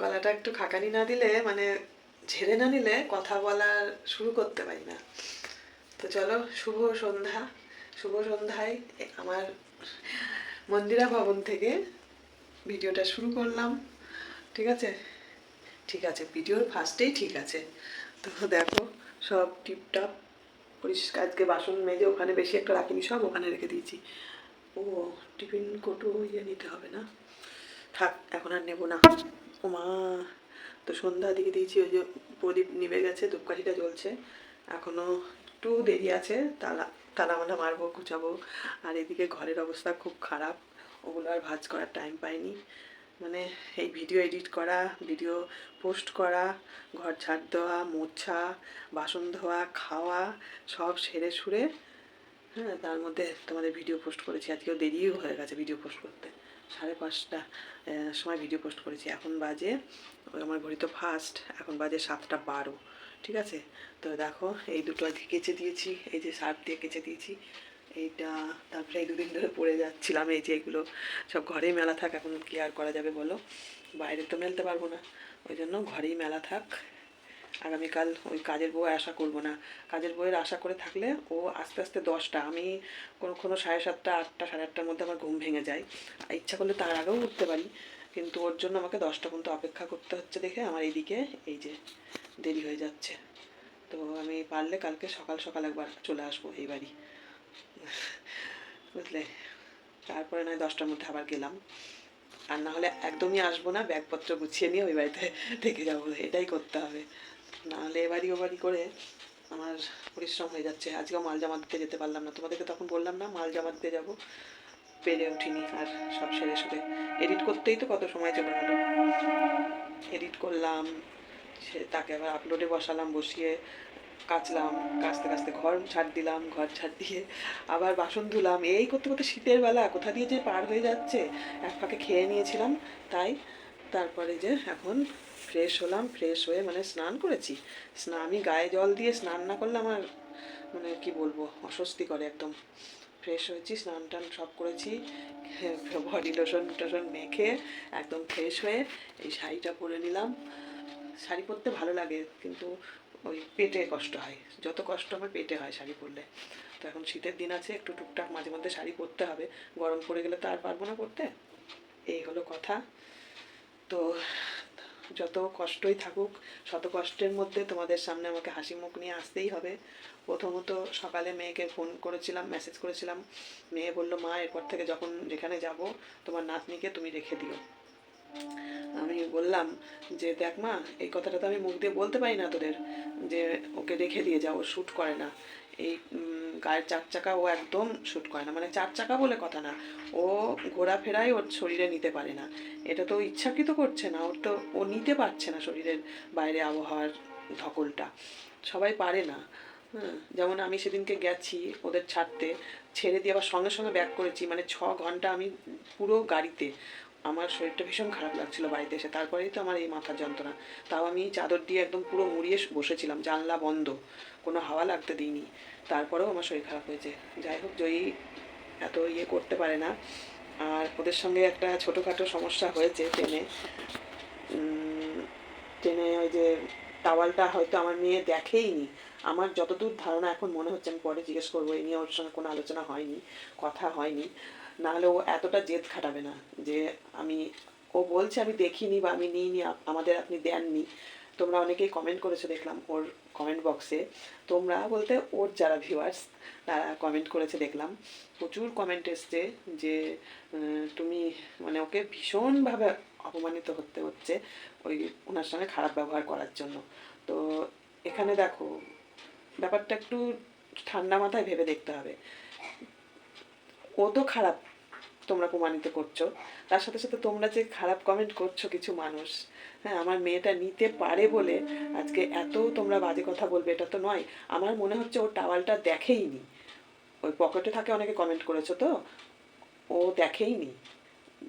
গলাটা একটু খাকানি না দিলে মানে ঝেড়ে না নিলে কথা বলার শুরু করতে পারি না। তো চলো, শুভ সন্ধ্যা। শুভ সন্ধ্যায় আমার মন্দিরা ভবন থেকে ভিডিওটা শুরু করলাম। ঠিক আছে? ঠিক আছে, ভিডিওর ফার্স্টেই ঠিক আছে। তো দেখো, সব টিপটাপ পরিষ্কার, আজকে বাসন মেজে ওখানে বেশি একটা রাখিনি, সব ওখানে রেখে দিয়েছি। ও, টিফিন কোটো ইয়ে নিতে হবে না? থাক, এখন আর নেব না। ও মা, তো সন্ধ্যা দিকে দিয়েছি, ওই যে প্রদীপ নিভে গেছে, ধূপকাঠিটা জ্বলছে। এখনও একটু দেরি আছে, তালা তালা মালা মারবো, গুছাবো। আর এদিকে ঘরের অবস্থা খুব খারাপ, ওগুলো আর ভাজ করার টাইম পাইনি। মানে এই ভিডিও এডিট করা ভিডিও পোস্ট করা, ঘর ঝাড় দেওয়া, মোছা, বাসন ধোয়া, খাওয়া, সব সেরে সুরে হ্যাঁ তার মধ্যে তোমাদের ভিডিও পোস্ট করেছি। আজকেও দেরিও হয়ে গেছে ভিডিও পোস্ট করতে। সাড়ে পাঁচটা সময় ভিডিও পোস্ট করেছি। এখন বাজে আমার ঘড়ি তো ফার্স্ট এখন বাজে সাতটা বারো, ঠিক আছে? তো দেখো, এই দুটো আজকে কেচে দিয়েছি, এই যে সার্ফ দিয়ে কেচে দিয়েছি, এইটা, তারপরে এই দুদিন ধরে পড়ে যাচ্ছিলাম, এই যে এগুলো সব ঘরেই মেলা থাক, এখন কি আর করা যাবে বলো? বাইরে তো মেলতে পারব না, ওই জন্য ঘরেই মেলা থাক আগামীকাল ওই কাজের বউ আশা করব না। কাজের বউয়ের আশা করে থাকলে ও আস্তে আস্তে দশটা, আমি কোনো কোনো সাড়ে সাতটা, আটটা, সাড়ে আটটার মধ্যে আমার ঘুম ভেঙে যায়। ইচ্ছা করলে তার আগেও উঠতে পারি, কিন্তু ওর জন্য আমাকে দশটা পর্যন্ত অপেক্ষা করতে হচ্ছে দেখে আমার এইদিকে এই যে দেরি হয়ে যাচ্ছে। তো আমি পারলে কালকে সকাল সকাল একবার চলে আসব এই বাড়ি। বুঝলে? তারপরে নয় দশটার মধ্যে আবার গেলাম। আর না হলে একদমই আসব না, ব্যাগপত্র গুছিয়ে নিয়ে ওই বাড়িতে থেকে যাব। এটাই করতে হবে। না হলে এ বাড়ি ও বাড়ি করে আমার পরিশ্রম হয়ে যাচ্ছে। আজকেও মাল জামা দিতে যেতে পারলাম না। তোমাদেরকে তখন বললাম না, মাল জামা দিতে যাব। পেরে উঠিনি আর সব সেরে সুরে। এডিট করতেই তো কত সময় চলে গেলো। এডিট করলাম, সে তাকে আবার আপলোডে বসালাম, বসিয়ে কাচলাম, কাচতে কাচতে ঘর ছাড় দিলাম, ঘর ছাড় দিয়ে আবার বাসন ধুলাম। এই করতে করতে শীতের বেলা কোথা দিয়ে যে পার হয়ে যাচ্ছে, এক ফাঁকে খেয়ে নিয়েছিলাম। তাই তারপরে যে এখন ফ্রেশ হলাম ফ্রেশ হয়ে মানে স্নান করেছি। স্নান আমি গায়ে জল দিয়ে স্নান না করলে আমার মানে কি বলব অস্বস্তি করে একদম। ফ্রেশ হয়েছি, স্নান টান সব করেছি বডি লোশন টোশন মেখে একদম ফ্রেশ হয়ে এই শাড়িটা পরে নিলাম। শাড়ি পরতে ভালো লাগে, কিন্তু ওই পেটে কষ্ট হয়। যত কষ্ট আমার পেটে হয় শাড়ি পরলে। তো এখন শীতের দিন আছে, একটু টুকটাক মাঝে মধ্যে শাড়ি পরতে হবে। গরম পড়ে গেলে তো আর পারব না পরতে। এই হলো কথা। তো যত কষ্টই থাকুক, শত কষ্টের মধ্যে তোমাদের সামনে আমাকে হাসি মুখ নিয়ে আসতেই হবে। প্রথমত সকালে মেয়েকে ফোন করেছিলাম মেসেজ করেছিলাম। মেয়ে বলল, মা, এরপর থেকে যখন যেখানে যাব, তোমার নাতনিকে তুমি রেখে দিও। আমি বললাম যে, দেখ মা, এই কথাটা তো আমি মুখ দিয়ে বলতে পারি না তোদের, যে ওকে রেখে দিয়ে যাও শ্যুট করে না। এই গায়ের চার চাকা ও একদম শ্যুট করে না। মানে চার চাকা বলে কথা না। ও ঘোরাফেরাই ওর শরীরে নিতে পারে না। এটা তো ইচ্ছাকৃত করছে না। ওর তো, ও নিতে পারছে না শরীরের বাইরে আবহাওয়ার ধকলটা। সবাই পারে না। যেমন আমি সেদিনকে গেছি ওদের ছাড়তে। ছেড়ে দিয়ে আবার সঙ্গে সঙ্গে ব্যাক করেছি। মানে ছ ঘণ্টা আমি পুরো গাড়িতে। আমার শরীরটা ভীষণ খারাপ লাগছিল বাড়িতে এসে। তারপরেই তো আমার এই মাথার যন্ত্রণা। তাও আমি চাদর দিয়ে একদম পুরো মুড়িয়ে বসেছিলাম। জানলা বন্ধ। কোনো হাওয়া লাগতে দিইনি। তারপরেও আমার শরীর খারাপ হয়েছে। যাই হোক, জয়ী এত ইয়ে করতে পারে না। আর ওদের সঙ্গে একটা ছোটোখাটো সমস্যা হয়েছে ট্রেনে। ট্রেনে ওই যে টাওয়ালটা হয়তো আমার মেয়ে দেখেইনি। আমার যতদূর ধারণা এখন মনে হচ্ছে, আমি পরে জিজ্ঞেস করব। এই নিয়ে ওর সঙ্গে কোনো আলোচনা হয়নি, কথা হয়নি। নাহলে ও এতটা জেদ খাটাবে না যে আমি, ও বলছে আমি দেখিনি বা আমি নিইনি, আমাদের আপনি দেননি। তোমরা অনেকেই কমেন্ট করেছ দেখলাম ওর কমেন্ট বক্সে তোমরা বলতে ওর যারা ভিউয়ার্স তারা কমেন্ট করেছে দেখলাম। প্রচুর কমেন্ট এসছে যে তুমি মানে ওকে ভীষণভাবে অপমানিত হতে হচ্ছে ওই ওনার সঙ্গে খারাপ ব্যবহার করার জন্য। তো এখানে দেখো, ব্যাপারটা একটু ঠান্ডা মাথায় ভেবে দেখতে হবে। ও তো খারাপ তোমরা প্রমাণিত করছ। তার সাথে সাথে তোমরা যে খারাপ কমেন্ট করছ কিছু মানুষ হ্যাঁ আমার মেয়েটা নিতে পারে বলে আজকে এত তোমরা বাজে কথা বলবে, এটা তো নয়। আমার মনে হচ্ছে ও টাওয়ালটা দেখেইনি। ওই পকেটে থাকে অনেকে কমেন্ট করেছ তো? ও দেখেইনি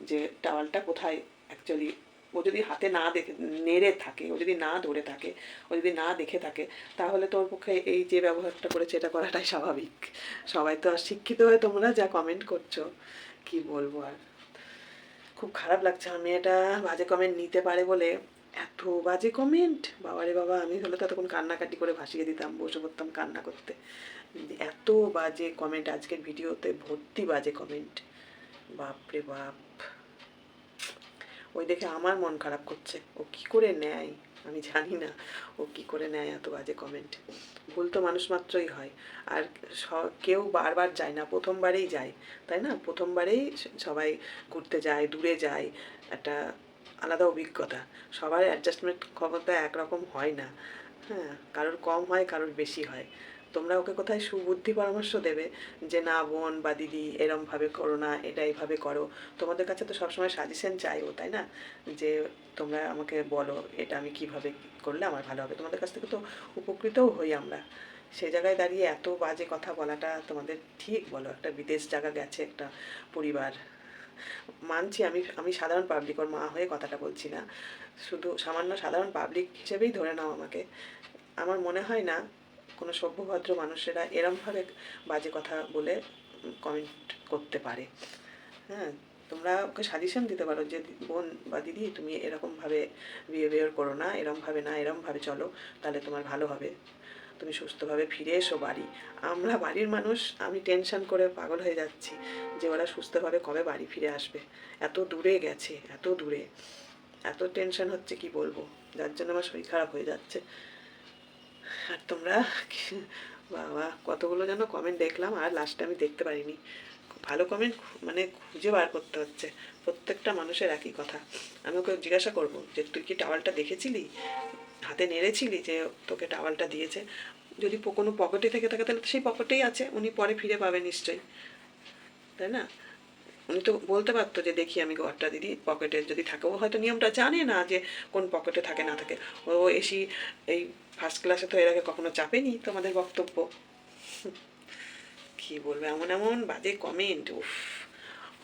যে টাওয়ালটা কোথায় অ্যাকচুয়ালি ও যদি হাতে না দেখে, নেড়ে থাকে, ও যদি না ধরে থাকে, ও যদি না দেখে থাকে, তাহলে তোর পক্ষে এই যে ব্যবহারটা করেছে, এটা করাটাই স্বাভাবিক। সবাই তো আর শিক্ষিত হয়ে তোমরা যা কমেন্ট করছ। কি বলব আর? খুব খারাপ লাগছে আমার মেয়েটা বাজে কমেন্ট নিতে পারে বলে। এত বাজে কমেন্ট বাবারে বাবা, আমি হলে তো তখন কান্নাকাটি করে ভাসিয়ে দিতাম, বসে পড়তাম কান্না করতে। এত বাজে কমেন্ট আজকের ভিডিওতে, ভর্তি বাজে কমেন্ট বাপরে বাপ। ওই দেখে আমার মন খারাপ করছে। ও কি করে নেয়? আমি জানি না ও কি করে নেয় এত বাজে কমেন্ট ভুল তো মানুষ মাত্রই হয়। আর কেউ বারবার যায় না, প্রথমবারেই যায়, তাই না? প্রথমবারেই সবাই ঘুরতে যায়, দূরে যায়, একটা আলাদা অভিজ্ঞতা। সবার অ্যাডজাস্টমেন্ট ক্ষমতা একরকম হয় না। হ্যাঁ কারোর কম হয়, কারোর বেশি হয়। তোমরা ওকে কোথায় সুবুদ্ধি পরামর্শ দেবে যে, না বোন বা দিদি, এরমভাবে করো না, এটা এইভাবে করো। তোমাদের কাছে তো সবসময় সাজেশন চাইও, তাই না? যে, তোমরা আমাকে বলো, এটা আমি কীভাবে করলে আমার ভালো হবে? তোমাদের কাছ থেকে তো উপকৃতও হই আমরা। সেই জায়গায় দাঁড়িয়ে এত বাজে কথা বলাটা তোমাদের ঠিক বলো? একটা বিদেশ জায়গা গেছে, একটা পরিবার। মানছি আমি আমি সাধারণ পাবলিক ওর মা হয়ে কথাটা বলছি না। শুধু সামান্য সাধারণ পাবলিক হিসেবেই ধরে নাও আমাকে। আমার মনে হয় না কোনো সভ্যভদ্র মানুষেরা এরমভাবে বাজে কথা বলে কমেন্ট করতে পারে। হ্যাঁ তোমরা ওকে সাজেশন দিতে পারো যে, বোন বা দিদি, তুমি এরকমভাবে বিহেভিয়ার করো না, এরমভাবে না, এরমভাবে চলো, তাহলে তোমার ভালো হবে। তুমি সুস্থভাবে ফিরে এসো বাড়ি। আমরা বাড়ির মানুষ, আমি টেনশন করে পাগল হয়ে যাচ্ছি যে ওরা সুস্থভাবে কবে বাড়ি ফিরে আসবে। এত দূরে গেছে, এত দূরে। এত টেনশন হচ্ছে কি বলব? যার জন্য আমার শরীর খারাপ হয়ে যাচ্ছে। আর তোমরা বাবা, কতগুলো যেন কমেন্ট দেখলাম, আর লাস্টে আমি দেখতে পারিনি। ভালো কমেন্ট মানে খুঁজে বার করতে হচ্ছে। প্রত্যেকটা মানুষের একই কথা। আমি ওকে জিজ্ঞাসা করব যে, তুই কি টাওয়ালটা দেখেছিলি? হাতে নেড়েছিলি যে তোকে টাওয়ালটা দিয়েছে? যদি কোনো পকেটে থেকে থাকে, তাহলে সেই পকেটেই আছে। উনি পরে ফিরে পাবে নিশ্চয়ই। তাই না? উনি তো বলতে পারতো যে দেখি আমি ঘরটা দিদি পকেটে যদি থাকে। ও হয়তো নিয়মটা জানে না যে কোন পকেটে থাকে, না থাকে। ও এসি এই ফার্স্ট ক্লাসে তো এর আগে কখনো চাপেনি তোমাদের বক্তব্য। কি বলবে? এমন এমন বাজে কমেন্ট উফ।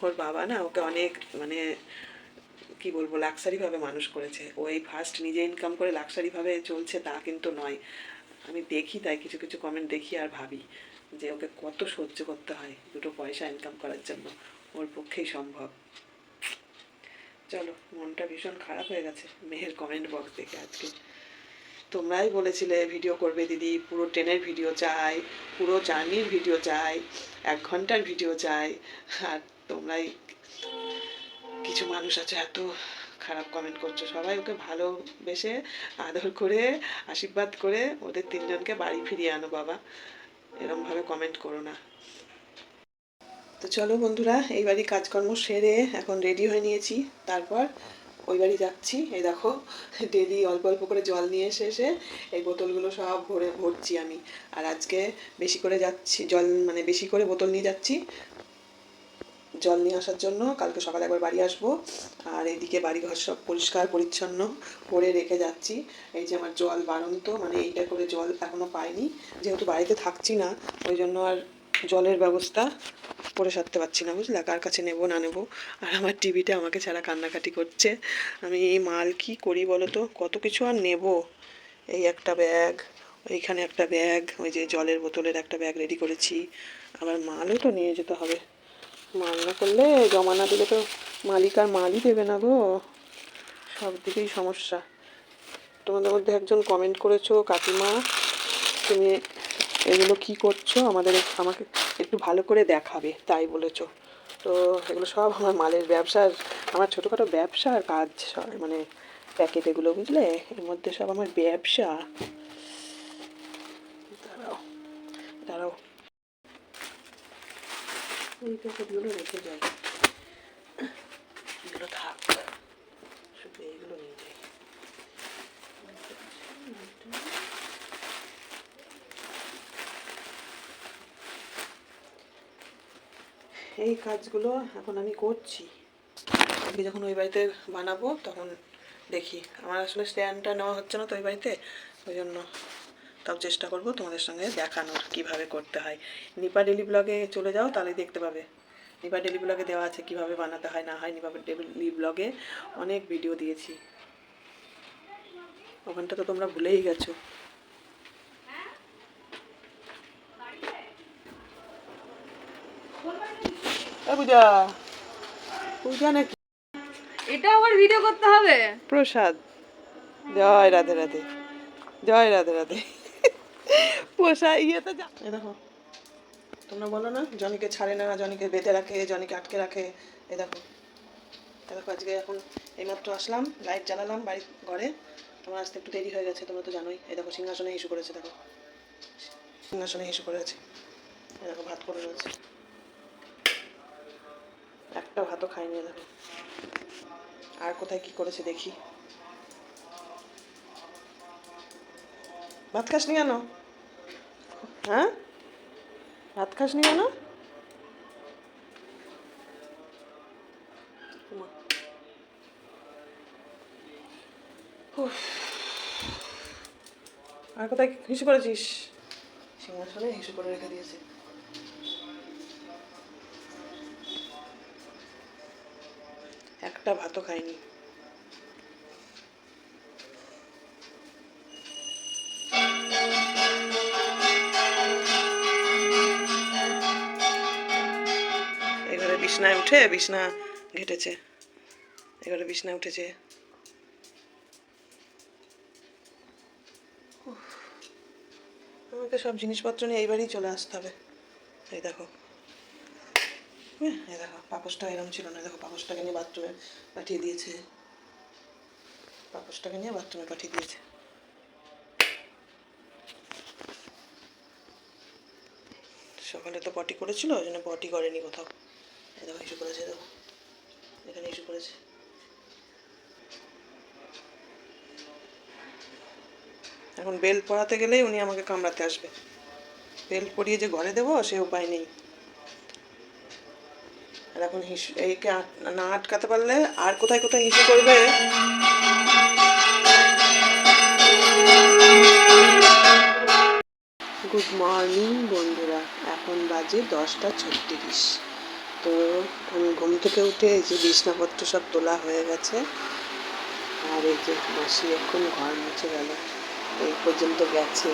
ওর বাবা না ওকে অনেক মানে কি বলব লাক্সারিভাবে মানুষ করেছে। ও এই ফার্স্ট নিজে ইনকাম করে লাক্সারিভাবে চলছে তা কিন্তু নয়। আমি দেখি তাই কিছু কিছু কমেন্ট দেখি আর ভাবি যে ওকে কত সহ্য করতে হয় দুটো পয়সা ইনকাম করার জন্য। ওর পক্ষেই সম্ভব। চলো, মনটা ভীষণ খারাপ হয়ে গেছে মেয়ের কমেন্ট বক্স দেখে আজকে। তোমরাই বলেছিলে ভিডিও করবে দিদি, পুরো ট্রেনের ভিডিও চাই, পুরো জার্নির ভিডিও চাই, এক ঘণ্টার ভিডিও চাই। আর তোমরাই কিছু মানুষ আছে এত খারাপ কমেন্ট করছ, সবাই ওকে ভালোবেসে আদর করে, আশীর্বাদ করে ওদের তিনজনকে বাড়ি ফিরিয়ে আনো বাবা। এরমভাবে কমেন্ট করো না। তো চলো বন্ধুরা, এই বাড়ি কাজকর্ম সেরে এখন রেডি হয়ে নিয়েছি। তারপর ওই বাড়ি যাচ্ছি। এই দেখো ডেলি অল্প অল্প করে জল নিয়ে এসে এসে এই বোতলগুলো সব ভরে ভরছি আমি। আর আজকে বেশি করে যাচ্ছি, জল মানে বেশি করে বোতল নিয়ে যাচ্ছি। জল নিয়ে আসার জন্য কালকে সকালে একবার বাড়ি আসব। আর এইদিকে বাড়িঘর সব পরিষ্কার, পরিচ্ছন্ন করে রেখে যাচ্ছি। এই যে আমার জল বাড়ন্ত মানে এইটা করে জল এখনও পাইনি। যেহেতু বাড়িতে থাকছি না, ওই জন্য আর জলের ব্যবস্থা করে সারতে পারছি না, বুঝলে? কার কাছে নেব, না নেব? আর আমার টিভিটা আমাকে ছাড়া কান্নাকাটি করছে। আমি এই মাল কি করি বলো তো? কত কিছু আর নেব? এই একটা ব্যাগ, ওইখানে একটা ব্যাগ, ওই যে জলের বোতলের একটা ব্যাগ রেডি করেছি। আবার মালও তো নিয়ে যেতে হবে। মাল না করলে জমা না দিলে তো মালিক আর মালই দেবে না গো। সব দিকেই সমস্যা। তোমাদের মধ্যে একজন কমেন্ট করেছ, কাকিমা, তুমি এগুলো কি করছ? আমাদের আমাকে একটু ভালো করে দেখাবে, তাই বলেছ। তো এগুলো সব আমার মালের ব্যবসার আমার ছোটোখাটো ব্যবসার কাজ মানে প্যাকেট এগুলো, বুঝলে? এর মধ্যে সব আমার ব্যবসা। দাঁড়াও দাঁড়াও। এই প্যাকেটগুলো রেখে যাই এগুলো থাক শুধু এইগুলো নিয়ে যাই এই কাজগুলো এখন আমি করছি। আজকে যখন ওই বাড়িতে বানাবো তখন দেখি। আমার আসলে স্ট্যান্ডটা নেওয়া হচ্ছে না তো ওই বাড়িতে। ওই জন্য তাও চেষ্টা করব তোমাদের সঙ্গে দেখানোর কীভাবে করতে হয়। নিপা ডেলি ব্লগে চলে যাও তাহলে দেখতে পাবে। নিপা ডেলি ব্লগে দেওয়া আছে কীভাবে বানাতে হয়, না হয় নিপা ডেলি ব্লগে অনেক ভিডিও দিয়েছি। ওখানটা তো তোমরা ভুলেই গেছো। এ পূজা পূজা নাকি? এটা আবার ভিডিও করতে হবে? প্রসাদ। জয় রাধে রাধে। জয় রাধে রাধে। পোষা ইয়েতে যা এই দেখো। তোমরা বলো না জনিকে ছাড়ে না জনিকে বেঁধে রাখে জনিকে আটকে রাখে। এই দেখো। দেখো আজকে এখন এইমাত্র আসলাম লাইট জ্বালালাম বাড়ির ঘরে। তোমার আসতে একটু দেরি হয়ে গেছে তোমরা তো জানোই। এই দেখো সিংহাসনে হিসু করেছে দেখো। সিংহাসনে হিসু করে আছে। এই দেখো ভাত করে রয়েছে। একটা ভাতও খাইনি দেখো আর কোথায় কি করেছে দেখি। ভাত খাস নি কেন? হ্যাঁ? ভাত খাস নি কেন। আর কোথায় হিসু করেছিস? সিংহাসনে হিসু করে রেখে দিয়েছে। একটা ভাতও খাইনি। এবারে বিছনায় উঠে বিছনা ঘেটেছে। এবারে বিছনায় উঠেছে। আমাকে সব জিনিসপত্র নিয়ে এইবারই চলে আসতে হবে। এই দেখো। এই দেখো, পাপোশটা এরম ছিল না, দেখো, পাপোশটাকে নিয়ে বাথরুমে পাঠিয়ে দিয়েছে। পাপোশটাকে নিয়ে বাথরুমে পাঠিয়ে দিয়েছে। সকালে তো পটি করেছিল, ওই জন্য পটি করেনি কোথাও। এই দেখো ইস্যু করেছে, দেখো। এখানে ইস্যু করেছে। এখন বেল পড়াতে গেলেই উনি আমাকে কামড়াতে আসবে। বেল পরিয়ে যে ঘরে দেবো, সে উপায় নেই। আর এখন হিস এইকে না আটকাতে পারলে আর কোথায় কোথায় হিসু করবে? গুড মর্নিং বন্ধুরা। এখন বাজে দশটা ছত্রিশ। তো আমি ঘুম থেকে উঠে এই যে বিছনাপত্র সব তোলা হয়ে গেছে। আর এই যে মাসি এখন ঘর মুছে গেল। এই পর্যন্ত গেছে।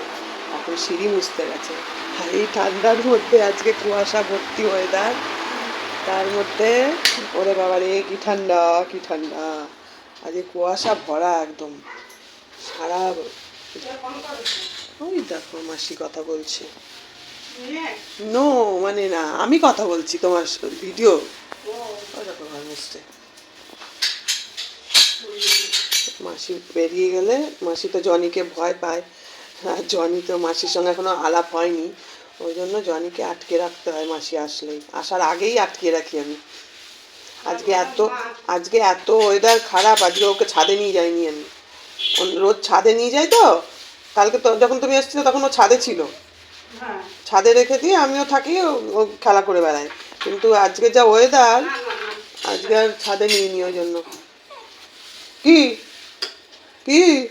এখন সিঁড়ি মুছতে গেছে। আর এই ঠান্ডার মধ্যে আজকে কুয়াশা ভর্তি ওয়েদার তার মধ্যে, ওরে বাবা রে কি ঠান্ডা কি ঠান্ডা। আজকে কুয়াশা ভরা একদম। সারা ওই দেখো মাসি কথা বলছে। নো মানে না, আমি কথা বলছি তোমার ভিডিও। দেখো মাসি বেরিয়ে গেলে, মাসি তো জনিকে ভয় পায়। আর জনি তো মাসির সঙ্গে এখনও আলাপ হয়নি। ওই জন্য জনিকে আটকে রাখতে হয় মাসি আসলেই। আসার আগেই আটকে রাখি আমি। আজকে এত আজকে এত ওয়েদার খারাপ আজকে ওকে ছাদে নিয়ে যাইনি আমি। রোজ ছাদে নিয়ে যাই তো? কালকে তো যখন তুমি এসেছিলে তখন ও ছাদে ছিল। ছাদে রেখে দিয়ে আমিও থাকি ও- খেলা করে বেড়ায়। কিন্তু আজকে যা ওয়েদার আজকে আর ছাদে নিয়ে নি ওই জন্য। কি? কি?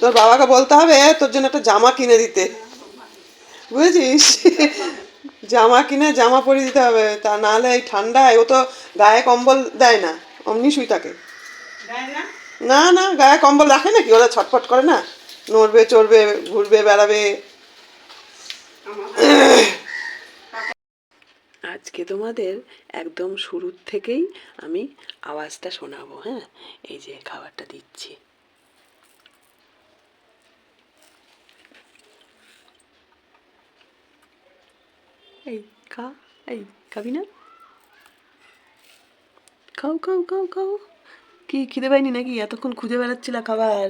তোর বাবাকে বলতে হবে তোর জন্য একটা জামা কিনে দিতে। বুঝেছিস? জামা কিনে জামা পরিয়ে দিতে হবে তা নাহলে এই ঠান্ডায় ও তো গায়ে কম্বল দেয় না অমনি শুই থাকে। না না গায়ে কম্বল রাখে নাকি? ওরা ছটফট করে না? নড়বে চড়বে ঘুরবে বেড়াবে। আজকে তোমাদের একদম শুরুর থেকেই আমি আওয়াজটা শোনাবো হ্যাঁ? এই যে খাবারটা দিচ্ছি। এই খা এই খাবি না খাও খাও খাও খাও কি খিদে পাইনি নাকি? এতক্ষণ খুঁজে বেড়াচ্ছিল খাবার।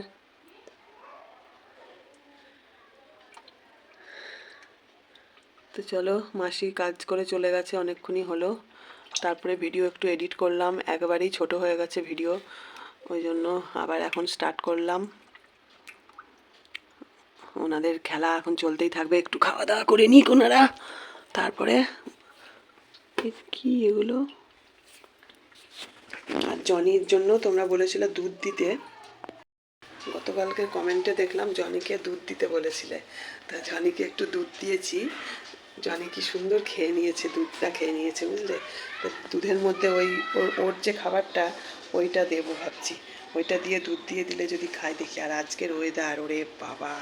তো চলো, মাসি কাজ করে চলে গেছে, অনেকক্ষণই হলো। তারপরে ভিডিও একটু এডিট করলাম, একবারেই ছোট হয়ে গেছে ভিডিও ওই জন্য আবার এখন স্টার্ট করলাম। ওনাদের খেলা এখন চলতেই থাকবে, একটু খাওয়া দাওয়া করে নিক ওনারা। তারপরে কি এগুলো? আর জনির জন্য তোমরা বলেছিলে দুধ দিতে। গতকালকে কমেন্টে দেখলাম জনিকে দুধ দিতে বলেছিলে। তা জনিকে একটু দুধ দিয়েছি। জনি কি সুন্দর খেয়ে নিয়েছে, দুধটা খেয়ে নিয়েছে, বুঝলে? তো দুধের মধ্যে ওই ওর যে খাবারটা, ওইটা দেবো ভাবছি। ওইটা দিয়ে দুধ দিয়ে দিলে যদি খাই দেখি। আর আজকের ওয়েদার ওরে বাবা!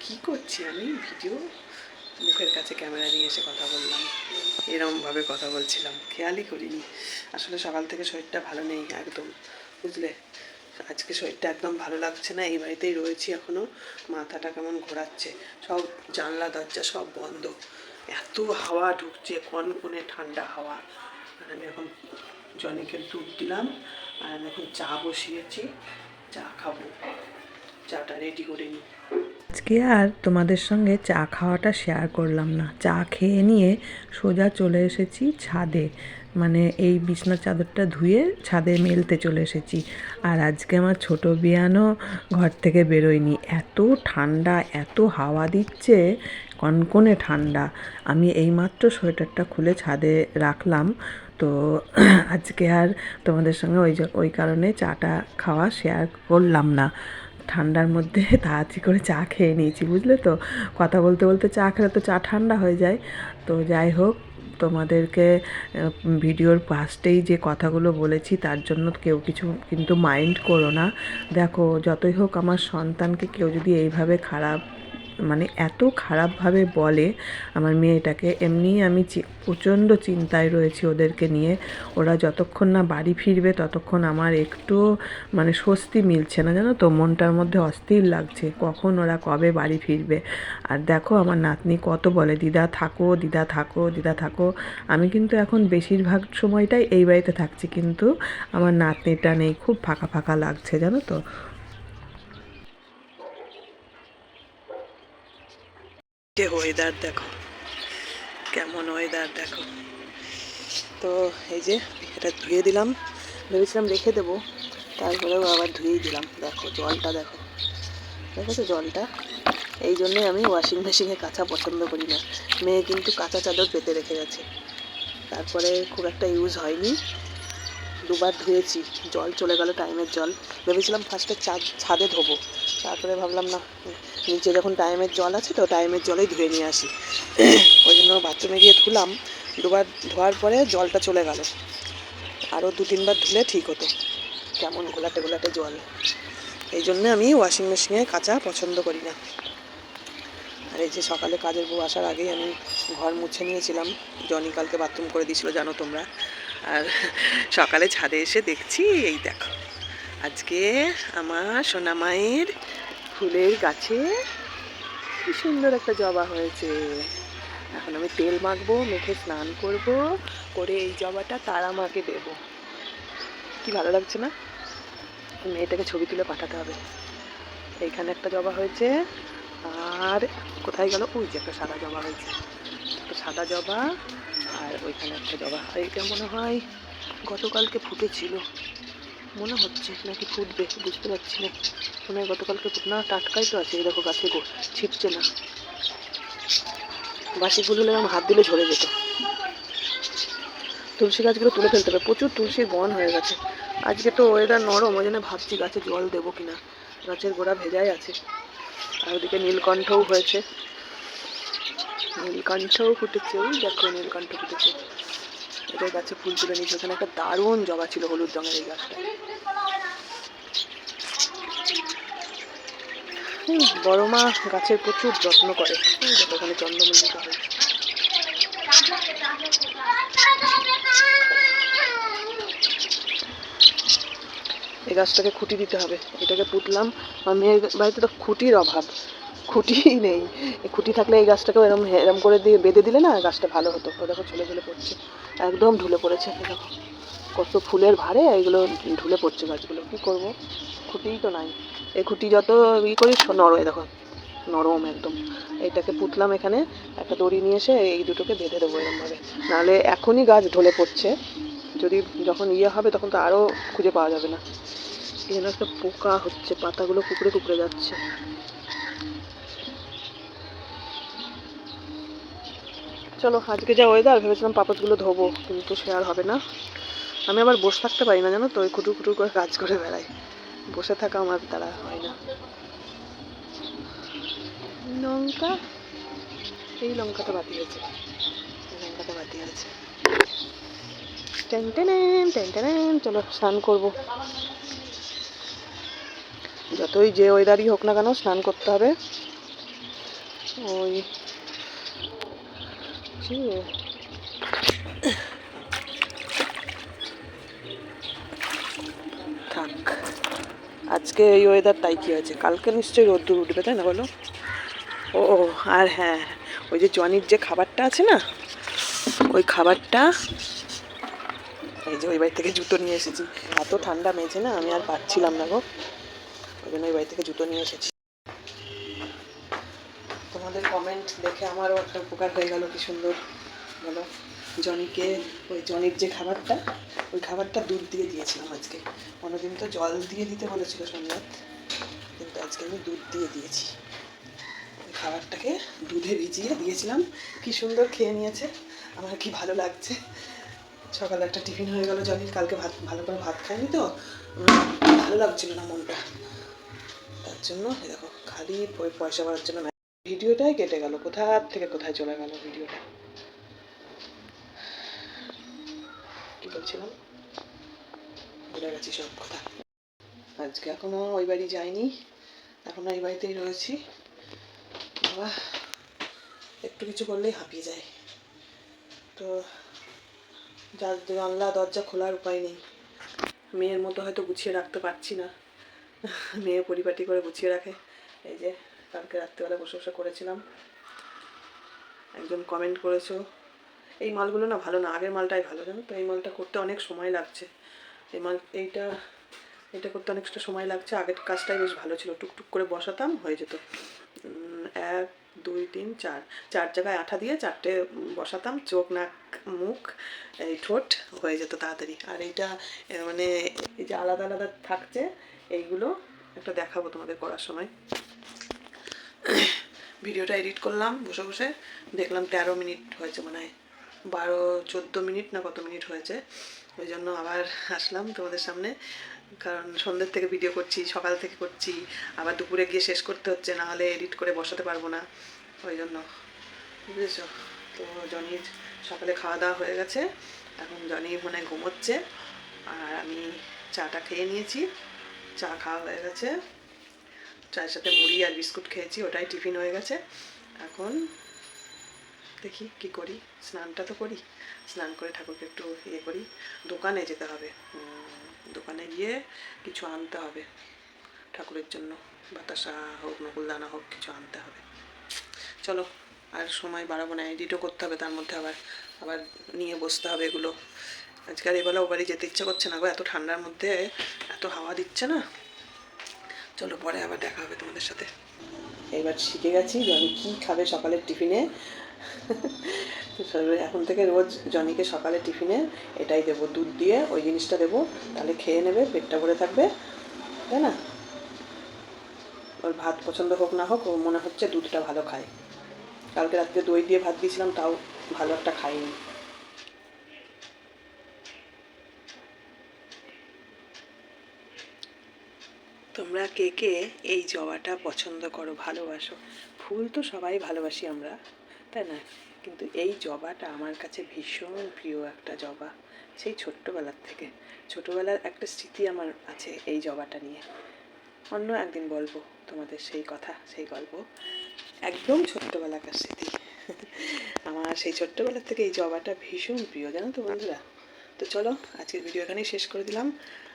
কি করছি আমি? ভিডিও? মুখের কাছে ক্যামেরা নিয়ে এসে কথা বললাম। এরমভাবে কথা বলছিলাম। খেয়ালই করিনি। আসলে সকাল থেকে শরীরটা ভালো নেই একদম, বুঝলে? আজকে শরীরটা একদম ভালো লাগছে না, এই বাড়িতেই রয়েছি এখনও মাথাটা কেমন ঘোরাচ্ছে? সব জানলা, দরজা সব বন্ধ। এত হাওয়া ঢুকছে, কনকনে ঠান্ডা হাওয়া। আর আমি এখন জনিকে দুধ দিলাম, আর আমি এখন চা বসিয়েছি। চা খাব। চাটা রেডি করে নিই। আজকে আর তোমাদের সঙ্গে চা খাওয়াটা শেয়ার করলাম না। চা খেয়ে নিয়ে সোজা চলে এসেছি ছাদে। মানে এই বিছনা চাদরটা ধুয়ে ছাদে মেলতে চলে এসেছি। আর আজকে আমার ছোট বিয়ানও ঘর থেকে বেরোয়নি। এত ঠান্ডা, এত হাওয়া দিচ্ছে, কনকনে ঠান্ডা। আমি এইমাত্র সোয়েটারটা খুলে ছাদে রাখলাম। তো আজকে আর তোমাদের সঙ্গে ওই ওই কারণে চাটা খাওয়া শেয়ার করলাম না। ঠান্ডার মধ্যে তাড়াতাড়ি করে চা খেয়ে নিয়েছি, বুঝলে তো? কথা বলতে বলতে চা খেলে তো চা ঠান্ডা হয়ে যায়। তো যাই হোক, তোমাদেরকে ভিডিওর ফার্স্টেই যে কথাগুলো বলেছি, তার জন্য কেউ কিছু কিন্তু মাইন্ড করো না। দেখো, যতই হোক আমার সন্তানকে কেউ যদি এইভাবে খারাপ মানে এত খারাপভাবে বলে আমার মেয়েটাকে, এমনি আমি প্রচণ্ড চিন্তায় রয়েছি ওদেরকে নিয়ে। ওরা যতক্ষণ না বাড়ি ফিরবে ততক্ষণ আমার একটু মানে স্বস্তি মিলছে না। জানো তো, মনটার মধ্যে অস্থির লাগছে, কখন ওরা কবে বাড়ি ফিরবে। আর দেখো আমার নাতনি কত বলে, দিদা থাকো দিদা থাকো দিদা থাকো। আমি কিন্তু এখন বেশিরভাগ সময়টাই এই বাড়িতে থাকছি, কিন্তু আমার নাতনিটা নেই, খুব ফাঁকা ফাঁকা লাগছে, জানো তো। যে ওয়েদার দেখো। কেমন ওয়েদার দেখো। তো এই যে এটা ধুয়ে দিলাম। ভেবেছিলাম রেখে দেবো। তারপরেও আবার ধুয়েই দিলাম। দেখো, জলটা দেখো। দেখেছ জলটা। এই জন্যই আমি ওয়াশিং মেশিনে কাঁচা পছন্দ করি না। মেয়ে কিন্তু কাঁচা চাদর পেতে রেখে গেছে। তারপরে খুব একটা ইউজ হয়নি। দুবার ধুয়েছি, জল চলে গেল টাইমের জল। ভেবেছিলাম ফার্স্টে ছাদে ধোবো। তারপরে ভাবলাম, না, নিচে যখন টাইমের জল আছে তো টাইমের জলেই ধুয়ে নিয়ে আসি। ওই জন্য বাথরুমে গিয়ে ধুলাম। দুবার ধোয়ার পরে জলটা চলে গেল। আরও দু তিনবার ধুলে ঠিক হতো। কেমন গোলাটে গোলাটে জল। এই জন্য আমি ওয়াশিং মেশিনে কাঁচা পছন্দ করি না। আর এই যে সকালে কাজের বউ আসার আগেই আমি ঘর মুছে নিয়েছিলাম। জনি কালকে বাথরুম করে দিয়েছিল, জানো তোমরা। আর সকালে ছাদে এসে দেখছি, এই দেখো। আজকে আমার সোনামায়ের ফুলের গাছে কি সুন্দর একটা জবা হয়েছে। এখন আমি তেল মাখবো, মেখে স্নান করব, করে এই জবাটা তারা মাকে দেব। কি ভালো লাগছে না? মেয়েটাকে ছবি তুলে পাঠাতে হবে। এইখানে একটা জবা হয়েছে, আর কোথায় গেল? ওই যে একটা সাদা জবা হয়েছে। একটা সাদা জবা আর ওইখানে একটা জবা আর এটা মনে হয় গতকালকে ফুটেছিল। মনে হচ্ছে নাকি ফুটবে, বুঝতে পারছি না। মনে হয় গতকালকে না, টাটকাই তো আছে দেখো গাছে গো ছিটছে না। বাসি ফুল হলে হাত দিলে ঝরে যেত। তুলসী গাছগুলো তুলে ফেলতে হবে। প্রচুর তুলসীর বন হয়ে গেছে। আজকে তো ওয়েদার নরম, ওই জন্য ভাবছি গাছে জল দেবো কিনা। গাছের গোড়া ভেজাই আছে। আর ওদিকে নীলকণ্ঠও হয়েছে। নীলকণ্ঠও ফুটেছে, ওই দেখো নীলকণ্ঠ ফুটেছে। এটা গাছে ফুল তুলে নিয়েছে, ওখানে একটা দারুণ জবা ছিল হলুদ রঙের এই গাছটা। বড় মা গাছের প্রচুর যত্ন করে ওখানে চন্দ্রমল্লিকা হয়েছে। এই গাছটাকে খুঁটি দিতে হবে, এটাকে পুতলাম। আর মেয়ের বাড়িতে তো খুঁটির অভাব। খুঁটি নেই। খুঁটি থাকলে এই গাছটাকে এরম এরম করে দিয়ে বেঁধে দিলে না গাছটা ভালো হতো। ও দেখো ঝুলে ঝুলে পড়ছে। একদম ঢুলে পড়েছে। দেখো, কত ফুলের ভারে এইগুলো ঢুলে পড়ছে গাছগুলো। কী করব? খুঁটিই তো নাই। এই খুঁটি যত ই করি নরম দেখো, নরম একদম। এটাকে পুতলাম এখানে, একটা দড়ি নিয়ে এসে এই দুটোকে বেঁধে দেবো এরমভাবে। নাহলে এখনই গাছ ঢলে পড়ছে। যদি যখন ইয়ে হবে, তখন তো আরও খুঁজে পাওয়া যাবে না। এখানে একটা পোকা হচ্ছে, পাতাগুলো কুকড়ে কুকড়ে যাচ্ছে। চলো, আজকে যা ওয়েদার ভেবেছিলাম পাপড়গুলো ধোবো, কিন্তু সে আর হবে না। আমি আবার বসে থাকতে পারি না, জানো তো, ওই কুটুর কুটুর করে কাজ করে বেড়াই। বসে থাকা আমার দ্বারা হয় না। লঙ্কা? এই লঙ্কাটা বাতি এই লঙ্কাটা বাতি আছে টেন টেনেন টেন চলো, স্নান করব। যতই যে ওয়েদারই হোক না কেন, স্নান করতে হবে। ওই কি থাক। আজকে এই ওয়েদার তাই কী হয়েছে? কালকে নিশ্চয়ই রোদ্দুর উঠবে, তাই না বলো? ও আর হ্যাঁ ওই যে জনির যে খাবারটা আছে না, ওই খাবারটা, এই যে ওই বাড়ি থেকে জুতো নিয়ে এসেছি। এত ঠান্ডা মেঝে না, আমি আর পাচ্ছিলাম না গো। ওই জন্য ওই বাড়ি থেকে জুতো নিয়ে এসেছি। তোমাদের কমেন্ট দেখে আমারও একটা উপকার হয়ে গেল, কি সুন্দর। বলো, জনিকে, ওই জনির যে খাবারটা, ওই খাবারটা দুধ দিয়ে দিয়েছিলাম আজকে। কোনোদিন তো জল দিয়ে দিতে বলেছিল সন্ধ্যাত কিন্তু আজকে আমি দুধ দিয়ে দিয়েছি। ওই খাবারটাকে দুধে ভিজিয়ে দিয়েছিলাম। কি সুন্দর খেয়ে নিয়েছে, আমার কি ভালো লাগছে। সকালে একটা টিফিন হয়ে গেল জনির, কালকে ভাত, ভালো করে ভাত খাইনি তো। ভালো লাগছিল না মনটা। তার জন্য দেখো, খালি পয়সা পাওয়ার জন্য ভিডিওটাই কেটে গেল। কোথা থেকে কোথায় চলে গেল ভিডিওটা? কি বলছিলাম? ভুলে গেছি সব কথা। আজকে এখনও ওই বাড়ি যাইনি। এখনও এই বাড়িতেই রয়েছি। বাবা, একটু কিছু করলেই হাঁপিয়ে যায়। তো জানলা, দরজা খোলার উপায় নেই। মেয়ের মতো হয়তো গুছিয়ে রাখতে পারছি না। মেয়ে পরিপাটি করে গুছিয়ে রাখে। এই যে কালকে রাত্রিবেলা বসে বসে করেছিলাম। একজন কমেন্ট করেছ। এই মালগুলো না ভালো না, আগের মালটাই ভালো, জানো তো? এই মালটা করতে অনেক সময় লাগছে। এই মাল, এইটা এটা করতে অনেকটা সময় লাগছে। আগের কাজটাই বেশ ভালো ছিল, টুকটুক করে বসাতাম, হয়ে যেত। এক, দুই, তিন, চার। চার জায়গায় আঠা দিয়ে চারটে বসাতাম, চোখ, নাক, মুখ, এই ঠোঁট, হয়ে যেত তাড়াতাড়ি। আর এইটা মানে এই যে আলাদা আলাদা থাকছে, এইগুলো একটা দেখাবো তোমাদের করার সময়। ভিডিওটা এডিট করলাম, বসে বসে। দেখলাম তেরো মিনিট হয়েছে মনে হয়। বারো, চোদ্দ মিনিট না কত মিনিট হয়েছে। ওই জন্য আবার আসলাম তোমাদের সামনে। কারণ সন্ধ্যের থেকে ভিডিও করছি, সকাল থেকে করছি। আবার দুপুরে গিয়ে শেষ করতে হচ্ছে, না হলে এডিট করে বসাতে পারব না। ওই জন্য। বুঝেছ? তো জনির সকালে খাওয়া দাওয়া হয়ে গেছে। এখন জনি মনে ঘুমোচ্ছে। আর আমি চাটা খেয়ে নিয়েছি। চা খাওয়া হয়ে গেছে। চায়ের সাথে মুড়ি আর বিস্কুট খেয়েছি, ওটাই টিফিন হয়ে গেছে। এখন দেখি কি করি। স্নানটা তো করি। স্নান করে ঠাকুরকে একটু ইয়ে করি। দোকানে যেতে হবে। দোকানে গিয়ে কিছু আনতে হবে। ঠাকুরের জন্য। বাতাসা হোক, নকুলদানা হোক, কিছু আনতে হবে। চলো, আর সময় বাড়াবো না এডিটও করতে হবে, তার মধ্যে আবার আবার নিয়ে বসতে হবে এগুলো। আজকাল এবেলা ও বাড়ি যেতে ইচ্ছে করছে না গো, এত ঠান্ডার মধ্যে, এত হাওয়া দিচ্ছে না। চলো, পরে আবার দেখা হবে তোমাদের সাথে। এবার শিখে গেছি জনি কী খাবে সকালের টিফিনে। এখন থেকে রোজ জনিকে সকালে টিফিনে এটাই দেবো, দুধ দিয়ে ওই জিনিসটা দেবো। তাহলে খেয়ে নেবে, পেটটা ভরে থাকবে, তাই না? ওর ভাত পছন্দ হোক না হোক, ও মনে হচ্ছে দুধটা ভালো খায়। কালকে রাত্রে দই দিয়ে ভাত দিয়েছিলাম, তাও ভালো একটা খাইনি তোমরা কে কে এই জবাটা পছন্দ করো, ভালোবাসো? ফুল তো সবাই ভালোবাসি আমরা, তাই না? কিন্তু এই জবাটা আমার কাছে ভীষণ প্রিয় একটা জবা, সেই ছোট্টবেলার থেকে। ছোটবেলার একটা স্মৃতি আমার আছে এই জবাটা নিয়ে। অন্য একদিন বলব তোমাদের সেই কথা, সেই গল্প। একদম ছোট্টবেলাকার স্মৃতি। আমার সেই ছোট্টবেলার থেকে এই জবাটা ভীষণ প্রিয়, জানো তো বন্ধুরা? তো চলো, আজকের ভিডিও এখানেই শেষ করে দিলাম।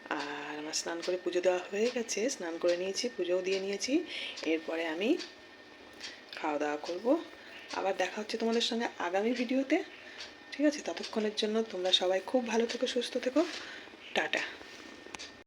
আর আমার স্নান করে পুজো দেওয়া হয়ে গেছে, স্নান করে নিয়েছি, পুজোও দিয়ে নিয়েছি। এরপরে আমি খাওয়া দাওয়া করব। আবার দেখা হচ্ছে তোমাদের সঙ্গে আগামী ভিডিওতে। ঠিক আছে, ততক্ষণের জন্য তোমরা সবাই খুব ভালো থেকো, সুস্থ থেকো। টাটা।